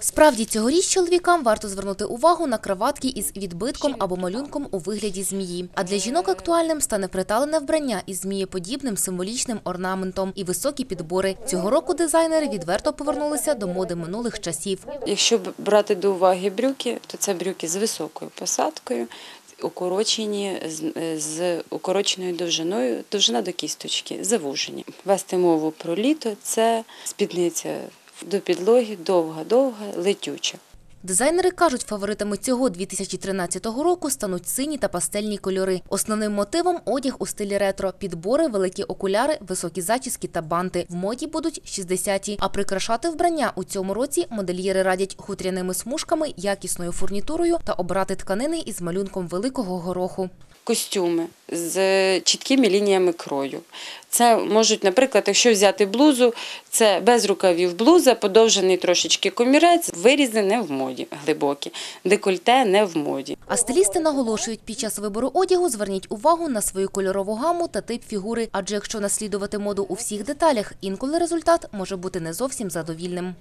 Справді, цьогоріч чоловікам варто звернути увагу на краватки із відбитком або малюнком у вигляді змії. А для жінок актуальним стане приталене вбрання із змієподібним символічним орнаментом і високі підбори. Цього року дизайнери відверто повернулися до моди минулих часів. Якщо брати до уваги брюки, то це брюки з високою посадкою, укорочені з, укороченою довжиною, довжина до кісточки, завужені. Вести мову про літо це спідниця до підлоги, довга-довга, летюча. Дизайнери кажуть, фаворитами цього 2013 року стануть сині та пастельні кольори. Основним мотивом одяг у стилі ретро, підбори, великі окуляри, високі зачіски та банти. В моді будуть 60-ті. А прикрашати вбрання у цьому році модельєри радять хутряними смужками, якісною фурнітурою та обрати тканини із малюнком великого гороху. Костюми з чіткими лініями крою. Це можуть, наприклад, якщо взяти блузу, це без рукавів блуза, подовжений трошечки комірець, вирізи не в моді глибокі, декольте не в моді. А стилісти наголошують, під час вибору одягу зверніть увагу на свою кольорову гаму та тип фігури, адже якщо наслідувати моду у всіх деталях, інколи результат може бути не зовсім задовільним.